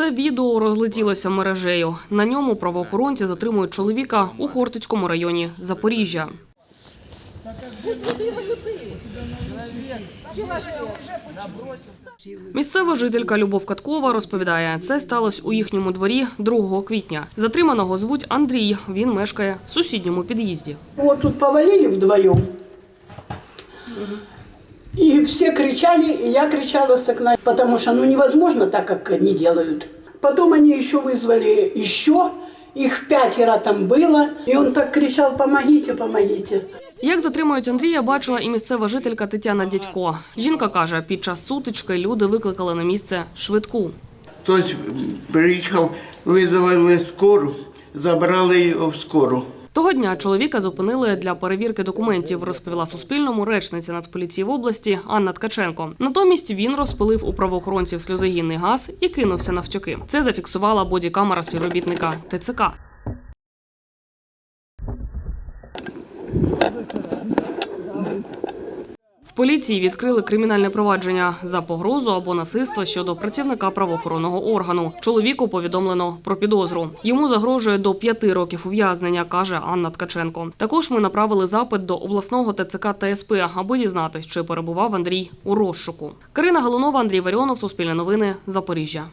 Це відео розлетілося мережею. На ньому правоохоронці затримують чоловіка у Хортицькому районі Запоріжжя. Місцева жителька Любов Каткова розповідає, це сталося у їхньому дворі 2 квітня. Затриманого звуть Андрій. Він мешкає в сусідньому під'їзді. Вот тут повалили вдвоем. И все кричали, и я кричала с окна, потому что ну невозможно так, как они делают. Потом они еще вызвали еще, их пятеро там было, и он так кричал, помогите, помогите. Як затримують Андрія, бачила і місцева жителька Тетяна Дядько. Жінка каже, під час сутички люди викликали на місце швидку. Хтось приїхав, визвали скору, забрали його в скору. Того дня чоловіка зупинили для перевірки документів, розповіла Суспільному речниця Нацполіції в області Анна Ткаченко. Натомість він розпилив у правоохоронців сльозогінний газ і кинувся навтьоки. Це зафіксувала бодікамера співробітника ТЦК. Поліції відкрили кримінальне провадження за погрозу або насильство щодо працівника правоохоронного органу. Чоловіку повідомлено про підозру. Йому загрожує до п'яти років ув'язнення, каже Анна Ткаченко. Також ми направили запит до обласного ТЦК та СП, аби дізнатись, чи перебував Андрій у розшуку. Карина Галунова, Андрій Варіонов, Суспільне новини, Запоріжжя.